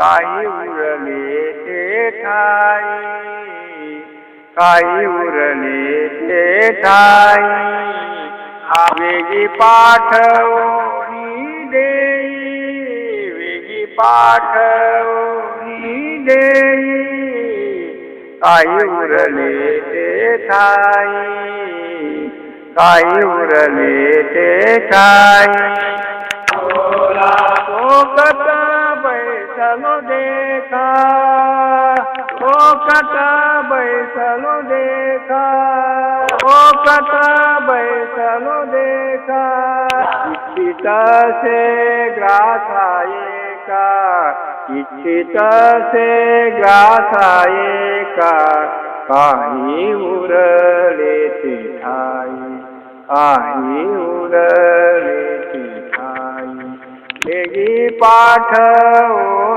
काही उरले ते ठाई काही उरले ते ठाई वेगी पाठवणी देई वेगी पाठवणी देई। काही उरले ते ठाई काही उरले ते ठाई फोकट बैसलो देखा ओ कत बैसलो देखा ओ कत बैसलो देखा, इच्छित से ग्रासाए का इच्छित से ग्रासाए का काही उरले आई काही उरले चिठाई लेगी पाठ ओ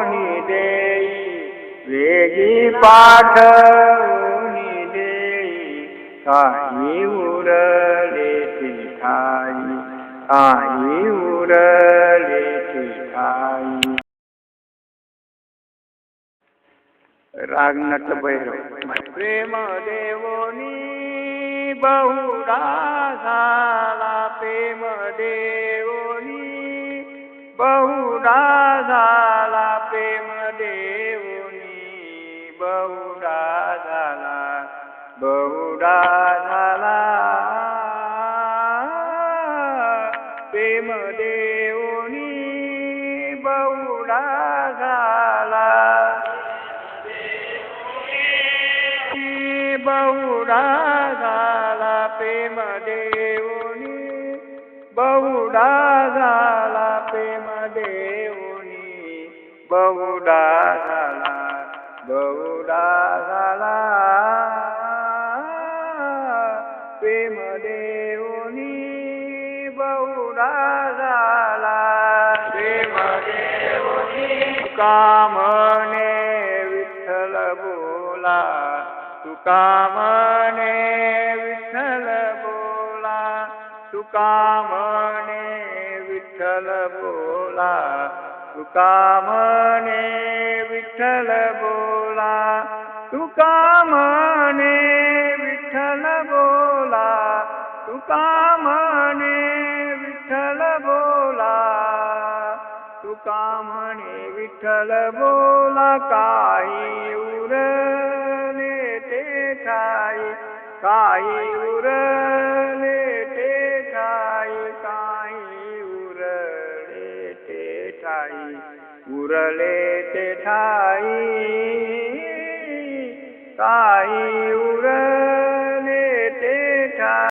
वेगी पाठवणी देई काही उरले ते ठाई काही उरले ते खाई राग नट भैरव प्रेम देवोनी बहुडा झाला प्रेम देवोनी बहुडा झाला प्रेम बहुडा झाला बहुडा झाला प्रेम देवोनी बहुडा झाला. बहुडा झाला प्रेम देवनी बहुडा झाला प्रेम देवनी बहुडा झाला. बहुडा झाला प्रेम देवनी बहुडा झाला कामने विठ्ठल बोला तुका म्हणे विठ्ठल बोला तुका म्हणे विठ्ठल बोला तुका विठ्ठल बोला तुका विठ्ठल बोला तुका विठ्ठल बोला तुका विठ्ठल बोला काही उरले ते ठाई काही उरले लेट ठाई काई